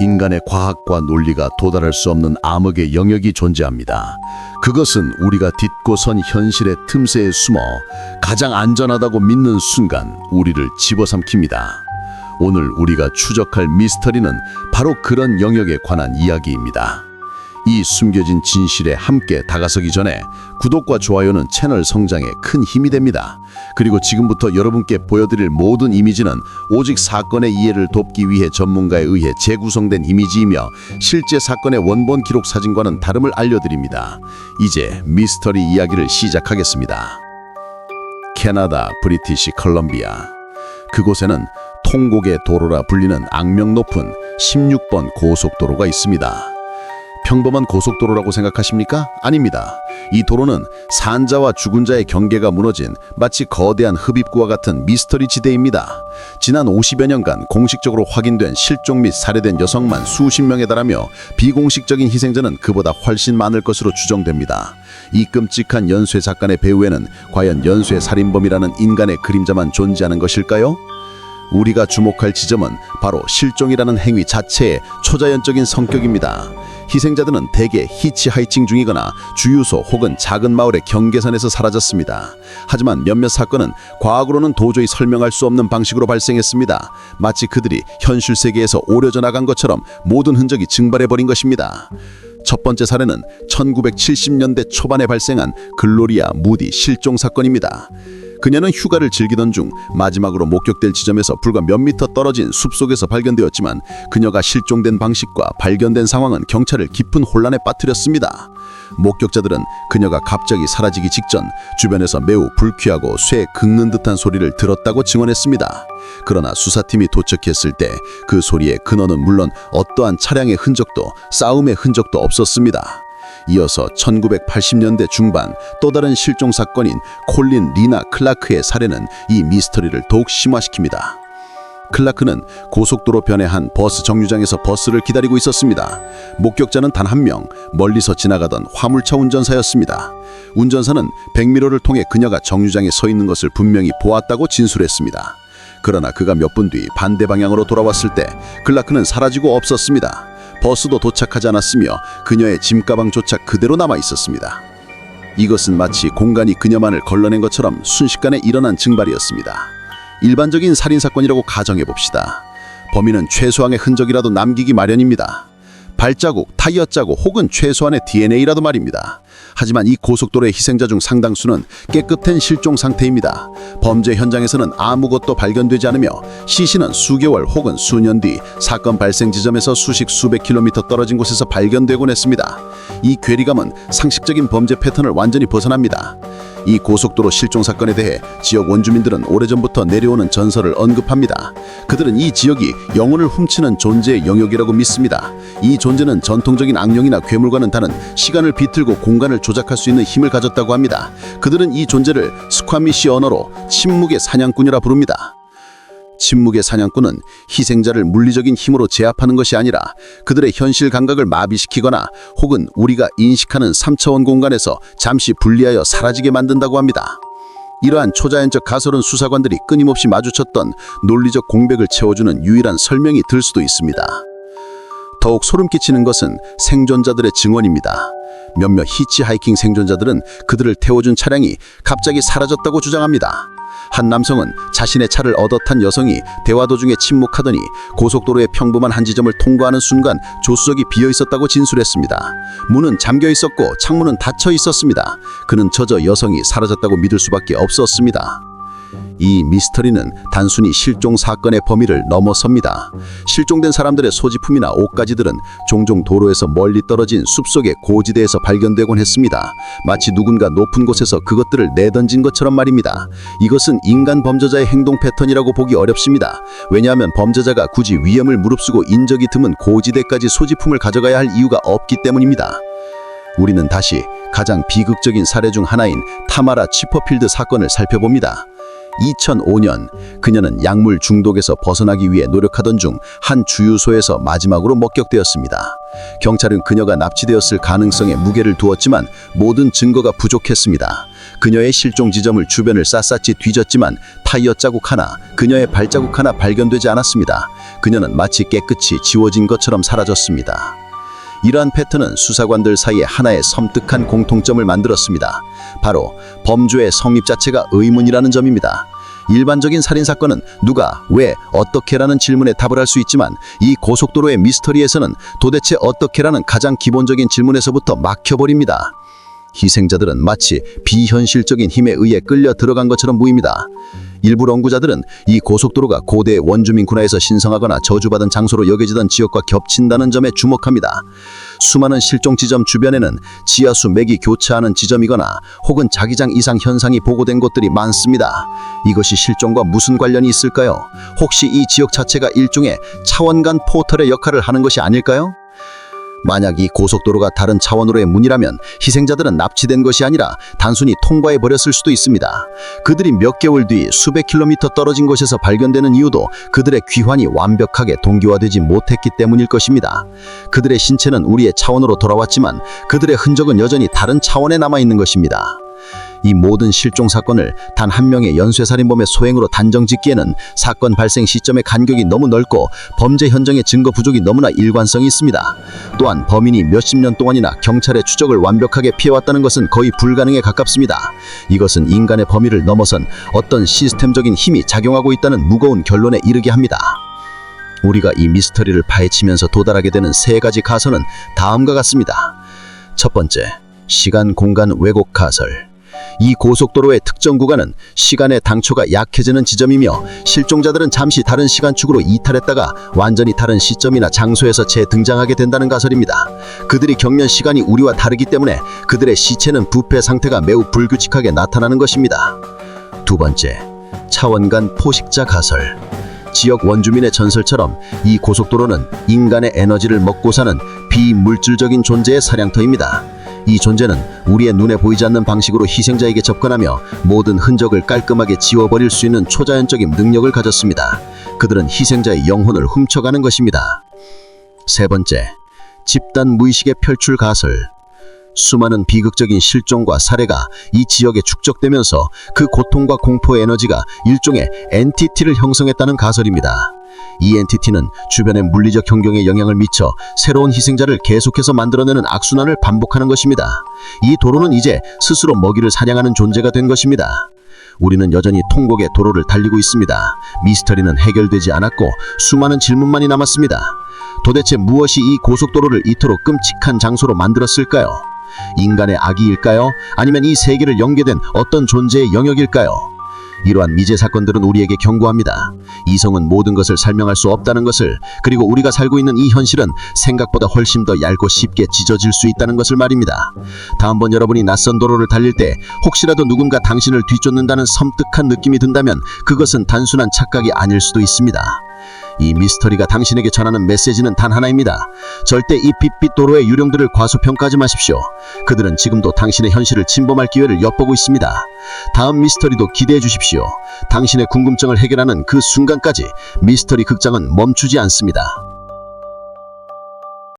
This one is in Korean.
인간의 과학과 논리가 도달할 수 없는 암흑의 영역이 존재합니다. 그것은 우리가 딛고 선 현실의 틈새에 숨어 가장 안전하다고 믿는 순간 우리를 집어삼킵니다. 오늘 우리가 추적할 미스터리는 바로 그런 영역에 관한 이야기입니다. 이 숨겨진 진실에 함께 다가서기 전에 구독과 좋아요는 채널 성장에 큰 힘이 됩니다. 그리고 지금부터 여러분께 보여드릴 모든 이미지는 오직 사건의 이해를 돕기 위해 전문가에 의해 재구성된 이미지이며 실제 사건의 원본 기록 사진과는 다름을 알려드립니다. 이제 미스터리 이야기를 시작하겠습니다. 캐나다 브리티시 컬럼비아 그곳에는 통곡의 도로라 불리는 악명 높은 16번 고속도로가 있습니다. 평범한 고속도로라고 생각하십니까? 아닙니다. 이 도로는 산자와 죽은 자의 경계가 무너진 마치 거대한 흡입구와 같은 미스터리 지대입니다. 지난 50여 년간 공식적으로 확인된 실종 및 살해된 여성만 수십 명에 달하며 비공식적인 희생자는 그보다 훨씬 많을 것으로 추정됩니다. 이 끔찍한 연쇄 사건의 배후에는 과연 연쇄 살인범이라는 인간의 그림자만 존재하는 것일까요? 우리가 주목할 지점은 바로 실종이라는 행위 자체의 초자연적인 성격입니다. 희생자들은 대개 히치하이칭 중이거나 주유소 혹은 작은 마을의 경계선에서 사라졌습니다. 하지만 몇몇 사건은 과학으로는 도저히 설명할 수 없는 방식으로 발생했습니다. 마치 그들이 현실 세계에서 오려져 나간 것처럼 모든 흔적이 증발해버린 것입니다. 첫 번째 사례는 1970년대 초반에 발생한 글로리아 무디 실종 사건입니다. 그녀는 휴가를 즐기던 중 마지막으로 목격될 지점에서 불과 몇 미터 떨어진 숲속에서 발견되었지만 그녀가 실종된 방식과 발견된 상황은 경찰을 깊은 혼란에 빠뜨렸습니다. 목격자들은 그녀가 갑자기 사라지기 직전 주변에서 매우 불쾌하고 쇠 긁는 듯한 소리를 들었다고 증언했습니다. 그러나 수사팀이 도착했을 때 그 소리의 근원은 물론 어떠한 차량의 흔적도 싸움의 흔적도 없었습니다. 이어서 1980년대 중반 또 다른 실종 사건인 콜린 리나 클라크의 살해는 이 미스터리를 더욱 심화시킵니다. 클라크는 고속도로 변의 한 버스 정류장에서 버스를 기다리고 있었습니다. 목격자는 단 한 명, 멀리서 지나가던 화물차 운전사였습니다. 운전사는 백미러를 통해 그녀가 정류장에 서 있는 것을 분명히 보았다고 진술했습니다. 그러나 그가 몇 분 뒤 반대 방향으로 돌아왔을 때 클라크는 사라지고 없었습니다. 버스도 도착하지 않았으며 그녀의 짐가방조차 그대로 남아 있었습니다. 이것은 마치 공간이 그녀만을 걸러낸 것처럼 순식간에 일어난 증발이었습니다. 일반적인 살인 사건이라고 가정해 봅시다. 범인은 최소한의 흔적이라도 남기기 마련입니다. 발자국, 타이어 자국 혹은 최소한의 DNA라도 말입니다. 하지만 이 고속도로의 희생자 중 상당수는 깨끗한 실종 상태입니다. 범죄 현장에서는 아무것도 발견되지 않으며 시신은 수개월 혹은 수년 뒤 사건 발생 지점에서 수십 수백 킬로미터 떨어진 곳에서 발견되곤 했습니다. 이 괴리감은 상식적인 범죄 패턴을 완전히 벗어납니다. 이 고속도로 실종 사건에 대해 지역 원주민들은 오래전부터 내려오는 전설을 언급합니다. 그들은 이 지역이 영혼을 훔치는 존재의 영역이라고 믿습니다. 이 존재는 전통적인 악령이나 괴물과는 다른 시간을 비틀고 공간을 조작할 수 있는 힘을 가졌다고 합니다. 그들은 이 존재를 스ኳ미시 언어로 침묵의 사냥꾼이라 부릅니다. 침묵의 사냥꾼은 희생자를 물리적인 힘으로 제압하는 것이 아니라 그들의 현실 감각을 마비시키거나 혹은 우리가 인식하는 3차원 공간에서 잠시 분리하여 사라지게 만든다고 합니다. 이러한 초자연적 가설은 수사관들이 끊임없이 마주쳤던 논리적 공백을 채워주는 유일한 설명이 될 수도 있습니다. 더욱 소름 끼치는 것은 생존자들의 증언입니다. 몇몇 히치하이킹 생존자들은 그들을 태워준 차량이 갑자기 사라졌다고 주장합니다. 한 남성은 자신의 차를 얻어 탄 여성이 대화 도중에 침묵하더니 고속도로의 평범한 한 지점을 통과하는 순간 조수석이 비어 있었다고 진술했습니다. 문은 잠겨 있었고 창문은 닫혀 있었습니다. 그는 저저 여성이 사라졌다고 믿을 수밖에 없었습니다. 이 미스터리는 단순히 실종 사건의 범위를 넘어섭니다. 실종된 사람들의 소지품이나 옷가지들은 종종 도로에서 멀리 떨어진 숲속의 고지대에서 발견되곤 했습니다. 마치 누군가 높은 곳에서 그것들을 내던진 것처럼 말입니다. 이것은 인간 범죄자의 행동 패턴이라고 보기 어렵습니다. 왜냐하면 범죄자가 굳이 위험을 무릅쓰고 인적이 드문 고지대까지 소지품을 가져가야 할 이유가 없기 때문입니다. 우리는 다시 가장 비극적인 사례 중 하나인 타마라 치퍼필드 사건을 살펴봅니다. 2005년 그녀는 약물 중독에서 벗어나기 위해 노력하던 중 한 주유소에서 마지막으로 목격되었습니다. 경찰은 그녀가 납치되었을 가능성에 무게를 두었지만 모든 증거가 부족했습니다. 그녀의 실종 지점을 주변을 샅샅이 뒤졌지만 타이어 자국 하나, 그녀의 발자국 하나 발견되지 않았습니다. 그녀는 마치 깨끗이 지워진 것처럼 사라졌습니다. 이러한 패턴은 수사관들 사이에 하나의 섬뜩한 공통점을 만들었습니다. 바로 범죄의 성립 자체가 의문이라는 점입니다. 일반적인 살인 사건은 누가, 왜, 어떻게라는 질문에 답을 할 수 있지만 이 고속도로의 미스터리에서는 도대체 어떻게라는 가장 기본적인 질문에서부터 막혀버립니다. 희생자들은 마치 비현실적인 힘에 의해 끌려 들어간 것처럼 보입니다. 일부 연구자들은 이 고속도로가 고대 원주민 군화에서 신성하거나 저주받은 장소로 여겨지던 지역과 겹친다는 점에 주목합니다. 수많은 실종 지점 주변에는 지하수 맥이 교차하는 지점이거나 혹은 자기장 이상 현상이 보고된 곳들이 많습니다. 이것이 실종과 무슨 관련이 있을까요? 혹시 이 지역 자체가 일종의 차원 간 포털의 역할을 하는 것이 아닐까요? 만약 이 고속도로가 다른 차원으로의 문이라면 희생자들은 납치된 것이 아니라 단순히 통과해 버렸을 수도 있습니다. 그들이 몇 개월 뒤 수백 킬로미터 떨어진 곳에서 발견되는 이유도 그들의 귀환이 완벽하게 동기화되지 못했기 때문일 것입니다. 그들의 신체는 우리의 차원으로 돌아왔지만 그들의 흔적은 여전히 다른 차원에 남아 있는 것입니다. 이 모든 실종 사건을 단 한 명의 연쇄살인범의 소행으로 단정짓기에는 사건 발생 시점의 간격이 너무 넓고 범죄 현장의 증거 부족이 너무나 일관성이 있습니다. 또한 범인이 몇십 년 동안이나 경찰의 추적을 완벽하게 피해왔다는 것은 거의 불가능에 가깝습니다. 이것은 인간의 범위를 넘어선 어떤 시스템적인 힘이 작용하고 있다는 무거운 결론에 이르게 합니다. 우리가 이 미스터리를 파헤치면서 도달하게 되는 세 가지 가설은 다음과 같습니다. 첫 번째, 시간 공간 왜곡 가설. 이 고속도로의 특정 구간은 시간의 당초가 약해지는 지점이며 실종자들은 잠시 다른 시간축으로 이탈했다가 완전히 다른 시점이나 장소에서 재등장하게 된다는 가설입니다. 그들이 겪는 시간이 우리와 다르기 때문에 그들의 시체는 부패 상태가 매우 불규칙하게 나타나는 것입니다. 두 번째, 차원 간 포식자 가설. 지역 원주민의 전설처럼 이 고속도로는 인간의 에너지를 먹고 사는 비물질적인 존재의 사냥터입니다. 이 존재는 우리의 눈에 보이지 않는 방식으로 희생자에게 접근하며 모든 흔적을 깔끔하게 지워버릴 수 있는 초자연적인 능력을 가졌습니다. 그들은 희생자의 영혼을 훔쳐가는 것입니다. 세 번째, 집단 무의식의 펼출 가설. 수많은 비극적인 실종과 살해가 이 지역에 축적되면서 그 고통과 공포의 에너지가 일종의 엔티티를 형성했다는 가설입니다. 이 엔티티는 주변의 물리적 환경에 영향을 미쳐 새로운 희생자를 계속해서 만들어내는 악순환을 반복하는 것입니다. 이 도로는 이제 스스로 먹이를 사냥하는 존재가 된 것입니다. 우리는 여전히 통곡의 도로를 달리고 있습니다. 미스터리는 해결되지 않았고 수많은 질문만이 남았습니다. 도대체 무엇이 이 고속도로를 이토록 끔찍한 장소로 만들었을까요? 인간의 악의일까요? 아니면 이 세계를 연계된 어떤 존재의 영역일까요? 이러한 미제 사건들은 우리에게 경고합니다. 이성은 모든 것을 설명할 수 없다는 것을 그리고 우리가 살고 있는 이 현실은 생각보다 훨씬 더 얇고 쉽게 찢어질 수 있다는 것을 말입니다. 다음번 여러분이 낯선 도로를 달릴 때 혹시라도 누군가 당신을 뒤쫓는다는 섬뜩한 느낌이 든다면 그것은 단순한 착각이 아닐 수도 있습니다. 이 미스터리가 당신에게 전하는 메시지는 단 하나입니다. 절대 이 빛빛 도로의 유령들을 과소평가하지 마십시오. 그들은 지금도 당신의 현실을 침범할 기회를 엿보고 있습니다. 다음 미스터리도 기대해 주십시오. 당신의 궁금증을 해결하는 그 순간까지 미스터리 극장은 멈추지 않습니다.